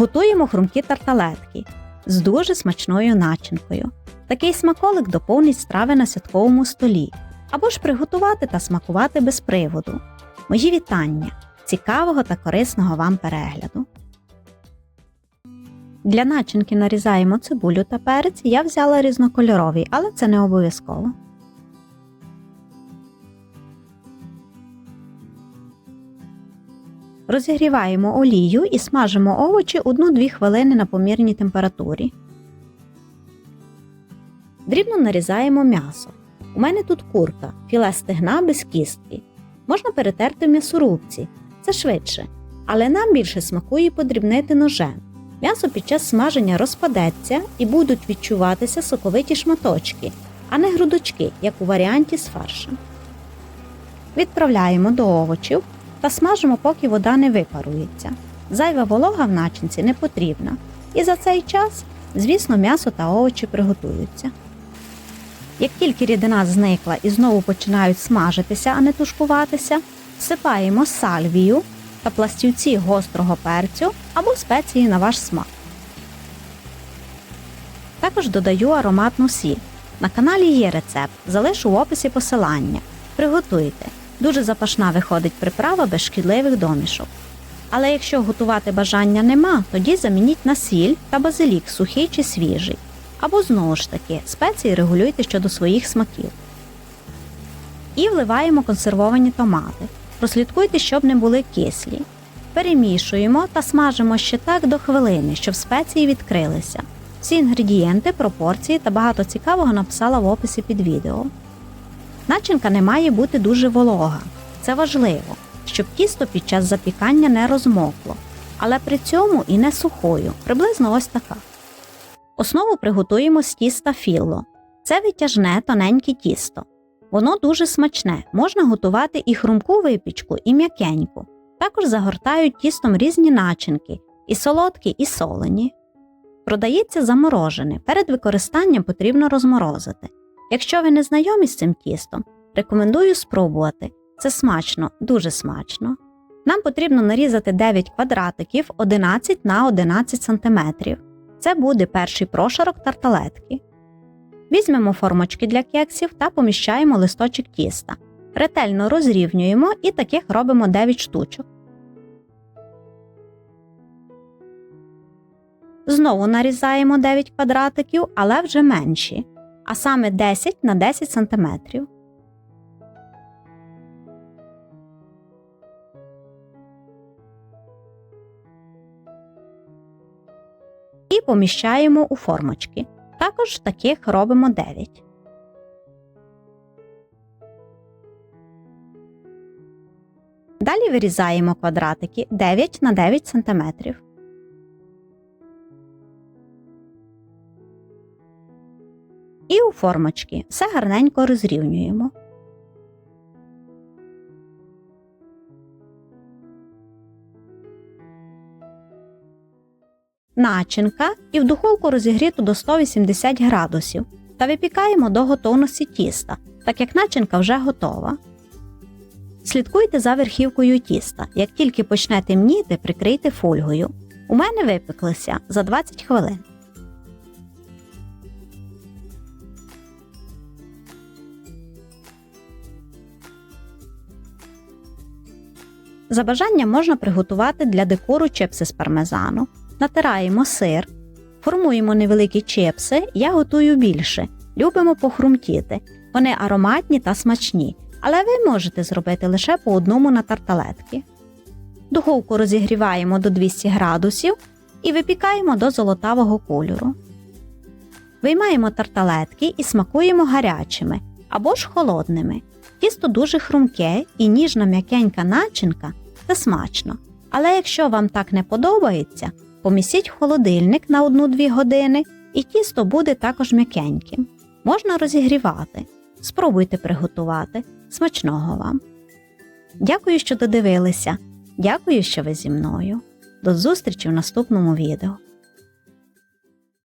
Готуємо хрумкі тарталетки з дуже смачною начинкою. Такий смаколик доповнить страви на святковому столі або ж приготувати та смакувати без приводу. Мої вітання! Цікавого та корисного вам перегляду! Для начинки нарізаємо цибулю та перець. Я взяла різнокольоровий, але це не обов'язково. Розігріваємо олію і смажимо овочі 1-2 хвилини на помірній температурі. Дрібно нарізаємо м'ясо. У мене тут курка, філе стегна без кістки. Можна перетерти в м'ясорубці, це швидше. Але нам більше смакує подрібнити ножем. М'ясо під час смаження розпадеться і будуть відчуватися соковиті шматочки, а не грудочки, як у варіанті з фаршем. Відправляємо до овочів та смажимо, поки вода не випарується. Зайва волога в начинці не потрібна. І за цей час, звісно, м'ясо та овочі приготуються. Як тільки рідина зникла і знову починають смажитися, а не тушкуватися, всипаємо сальвію та пластівці гострого перцю або спеції на ваш смак. Також додаю ароматну сіль. На каналі є рецепт, залишу в описі посилання. Приготуйте. Дуже запашна виходить приправа без шкідливих домішок. Але якщо готувати бажання нема, тоді замініть на сіль та базилік сухий чи свіжий. Або знову ж таки спеції регулюйте щодо своїх смаків. І вливаємо консервовані томати. Прослідкуйте, щоб не були кислі. Перемішуємо та смажимо ще так до хвилини, щоб спеції відкрилися. Всі інгредієнти, пропорції та багато цікавого написала в описі під відео. Начинка не має бути дуже волога. Це важливо, щоб тісто під час запікання не розмокло, але при цьому і не сухою, приблизно ось така. Основу приготуємо з тіста філло. Це витяжне тоненьке тісто. Воно дуже смачне, можна готувати і хрумку випічку, і м'якеньку. Також загортають тістом різні начинки, і солодкі, і солені. Продається заморожене. Перед використанням потрібно розморозити. Якщо ви не знайомі з цим тістом, рекомендую спробувати. Це смачно, дуже смачно. Нам потрібно нарізати 9 квадратиків 11 на 11 см. Це буде перший прошарок тарталетки. Візьмемо формочки для кексів та поміщаємо листочок тіста. Ретельно розрівнюємо і таких робимо 9 штучок. Знову нарізаємо 9 квадратиків, але вже менші, а саме 10 на 10 см. І поміщаємо у формочки. Також таких робимо 9. Далі вирізаємо квадратики 9 на 9 см. І у формочки все гарненько розрівнюємо. начинка і в духовку розігріту до 180 градусів та випікаємо до готовності тіста, так як начинка вже готова. Слідкуйте за верхівкою тіста. Як тільки почне темніти, прикрийте фольгою. У мене випеклися за 20 хвилин. За бажанням можна приготувати для декору чипси з пармезану. Натираємо сир, формуємо невеликі чипси, я готую більше. Любимо похрумтіти. Вони ароматні та смачні, але ви можете зробити лише по одному на тарталетки. Духовку розігріваємо до 200 градусів і випікаємо до золотавого кольору. Виймаємо тарталетки і смакуємо гарячими або ж холодними. Тісто дуже хрумке і ніжна м'якенька начинка це смачно. Але якщо вам так не подобається, помістіть в холодильник на 1-2 години, і тісто буде також м'якеньким. Можна розігрівати. Спробуйте приготувати. Смачного вам! Дякую, що додивилися. Дякую, що ви зі мною. До зустрічі в наступному відео.